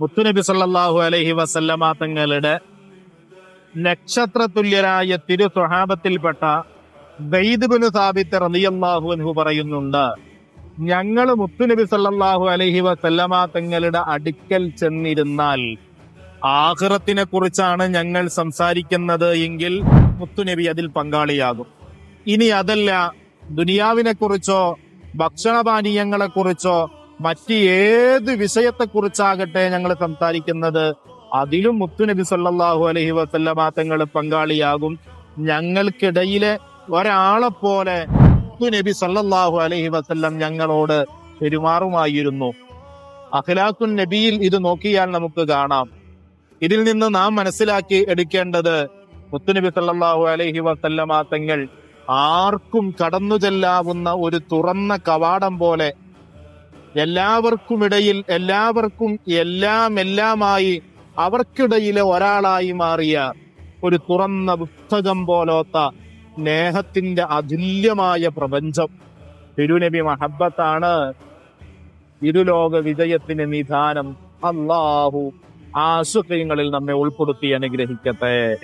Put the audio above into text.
മുത്തുനബി സല്ലാഹു അലഹി വസല്ലമ തങ്ങളുടെ നക്ഷത്ര തുല്യരായ തിരു സ്വഹാബത്തിൽപ്പെട്ട ബൈദ്ബിന് സാബിത്ത് റളിയല്ലാഹു അൻഹു പറയുന്നുണ്ട് ഞങ്ങൾ മുത്തുനബി സല്ലാഹു അലഹി വസല്ലമ തങ്ങളുടെ അടുക്കൽ ചെന്നിരുന്നാൽ ആഹ്റത്തിനെ കുറിച്ചാണ് ഞങ്ങൾ സംസാരിക്കുന്നത് എങ്കിൽ മുത്തുനബി അതിൽ പങ്കാളിയാകും. ഇനി അതല്ല ദുനിയാവിനെ കുറിച്ചോ ഭക്ഷണപാനീയങ്ങളെ കുറിച്ചോ മറ്റ് ഏത് വിഷയത്തെ കുറിച്ചാകട്ടെ ഞങ്ങൾ സംസാരിക്കുന്നത് അതിലും മുത്തുനബി സല്ലാഹു അലഹി വസല്ലമ തങ്ങൾ പങ്കാളിയാകും. ഞങ്ങൾക്കിടയിലെ ഒരാളെ പോലെ മുത്തുനബി സല്ലാഹു അലഹി വസല്ലം ഞങ്ങളോട് പെരുമാറുമായിരുന്നു. അഖിലാഖുൻ നബിയിൽ ഇത് നോക്കിയാൽ നമുക്ക് കാണാം. ഇതിൽ നിന്ന് നാം മനസ്സിലാക്കി എടുക്കേണ്ടത് മുത്തുനബി സല്ലാഹു അലഹി വസല്ലമ തങ്ങൾ ആർക്കും കടന്നു ചെല്ലാവുന്ന ഒരു തുറന്ന കവാടം പോലെ എല്ലാവർക്കുമിടയിൽ എല്ലാവർക്കും എല്ലാം എല്ലാമായി അവർക്കിടയിലെ ഒരാളായി മാറിയ ഒരു തുറന്ന പുസ്തകം പോലോത്ത സ്നേഹത്തിന്റെ അതുല്യമായ പ്രപഞ്ചം. തിരുനബി മഹബത്താണ് ഇരുലോക വിജയത്തിന് നിധാനം അള്ളാഹു ആശുഖ്യങ്ങളിൽ നമ്മെ ഉൾപ്പെടുത്തി അനുഗ്രഹിക്കട്ടെ.